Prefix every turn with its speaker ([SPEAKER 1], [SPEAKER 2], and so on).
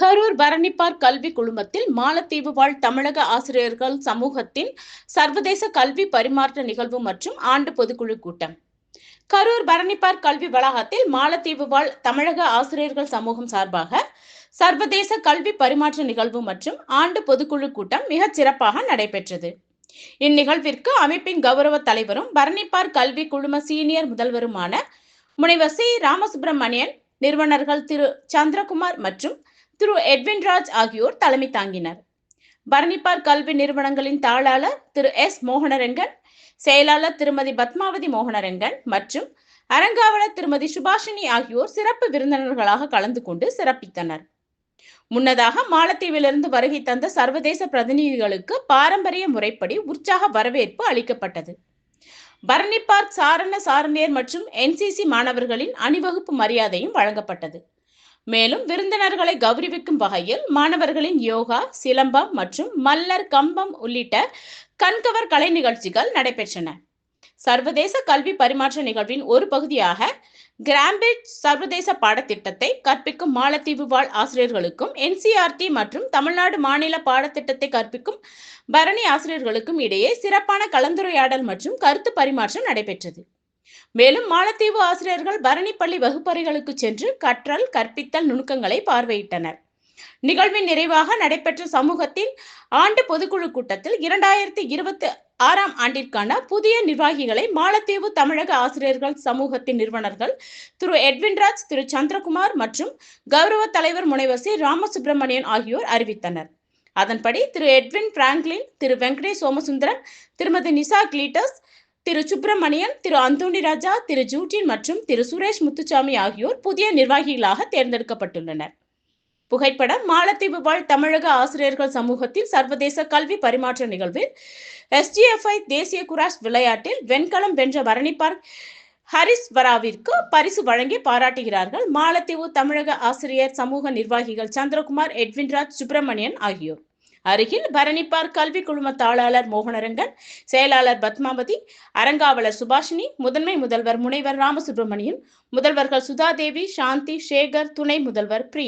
[SPEAKER 1] கரூர் பரணிப்பார் கல்வி குழுமத்தில் மாலத்தீவு வாழ் தமிழக ஆசிரியர்கள் சமூகத்தின் சர்வதேச கல்வி பரிமாற்ற நிகழ்வு மற்றும் ஆண்டு பொதுக்குழு கூட்டம். கரூர் பரணிப்பார் கல்வி வளாகத்தில் மாலத்தீவு வாழ் தமிழக ஆசிரியர்கள் சமூகம் சார்பாக சர்வதேச கல்வி பரிமாற்ற நிகழ்வு மற்றும் ஆண்டு பொதுக்குழு கூட்டம் மிகச் சிறப்பாக நடைபெற்றது. இந்நிகழ்விற்கு அமைப்பின் கௌரவ தலைவரும் பரணிப்பார் கல்வி குழும சீனியர் முதல்வருமான முனைவர் சி. ராமசுப்பிரமணியன் நிறுவனர்கள் திரு. சந்திரகுமார் மற்றும் திரு எட்வின் ராஜ் ஆகியோர் தலைமை தாங்கினர். பரணிப்பார் கல்வி நிறுவனங்களின் தாளாளர் திரு எஸ் மோகனரங்கன் செயலாளர் திருமதி பத்மாவதி மோகனரங்கன் மற்றும் அரங்காவலர் திருமதி சுபாஷினி ஆகியோர் சிறப்பு விருந்தினர்களாக கலந்து கொண்டு சிறப்பித்தனர். முன்னதாக மாலத்தீவிலிருந்து வருகை தந்த சர்வதேச பிரதிநிதிகளுக்கு பாரம்பரிய முறைப்படி உற்சாக வரவேற்பு அளிக்கப்பட்டது. பரணி பார்க் சாரண சாரணியர் மற்றும் என்சிசி மாணவர்களின் அணிவகுப்பு மரியாதையும் வழங்கப்பட்டது. மேலும் விருந்தினர்களை கௌரவிக்கும் வகையில் மாணவர்களின் யோகா சிலம்பம் மற்றும் மல்லர் கம்பம் உள்ளிட்ட கண்கவர் கலை நிகழ்ச்சிகள் நடைபெற்றன. சர்வதேச கல்வி பரிமாற்ற நிகழ்வின் ஒரு பகுதியாக கிராம்பிட் சர்வதேச பாடத்திட்டத்தை கற்பிக்கும் மாலத்தீவு வாழ் ஆசிரியர்களுக்கும் என்சிஆர்டி மற்றும் தமிழ்நாடு மாநில பாடத்திட்டத்தை கற்பிக்கும் பரணி ஆசிரியர்களுக்கும் இடையே சிறப்பான கலந்துரையாடல் மற்றும் கருத்து பரிமாற்றம் நடைபெற்றது. மேலும் மாலத்தீவு ஆசிரியர்கள் பரணி பள்ளி வகுப்பறைகளுக்கு சென்று கற்றல் கற்பித்தல் நுணுக்கங்களை பார்வையிட்டனர். நிகழ்வின் நிறைவாக நடைபெற்ற சமூகத்தின் ஆண்டு பொதுக்குழு கூட்டத்தில் இரண்டாயிரத்தி இருபத்தி ஆறாம் ஆண்டிற்கான புதிய நிர்வாகிகளை மாலத்தீவு தமிழக ஆசிரியர்கள் சமூகத்தின் நிறுவனர்கள் திரு எட்வின்ராஜ் திரு சந்திரகுமார் மற்றும் கௌரவ தலைவர் முனைவர் சி ராமசுப்பிரமணியன் ஆகியோர் அறிவித்தனர். அதன்படி Thiru Edwin Franklin Thiru Venkatesh Somasundaran Thirumathi Nisha Cletus Thiru Subramanian Thiru Anthony Raja Thiru ஜூட்டின் மற்றும் திரு சுரேஷ் முத்துசாமி ஆகியோர் புதிய நிர்வாகிகளாக தேர்ந்தெடுக்கப்பட்டுள்ளனர். புகைப்படம் மாலத்தீவு வாழ் தமிழக ஆசிரியர்கள் சமூகத்தில் சர்வதேச கல்வி பரிமாற்ற நிகழ்வில் எஸ்டிஎஃப்ஐ தேசிய குராஷ் விளையாட்டில் வெண்கலம் வென்ற பரணி பார்க் ஹரிஸ் வராவிற்கு பரிசு வழங்கி பாராட்டுகிறார்கள். மாலத்தீவு தமிழக ஆசிரியர் சமூக நிர்வாகிகள் சந்திரகுமார் எட்வின்ராஜ் சுப்பிரமணியன் ஆகியோர். அருகில் பரணிப்பார் கல்வி குழும தாளாளர் மோகனரங்கன் செயலாளர் பத்மாவதி அரங்காவலர் சுபாஷினி முதன்மை முதல்வர் முனைவர் ராமசுப்பிரமணியன் முதல்வர்கள் சுதாதேவி சாந்தி சேகர் துணை முதல்வர் பிரி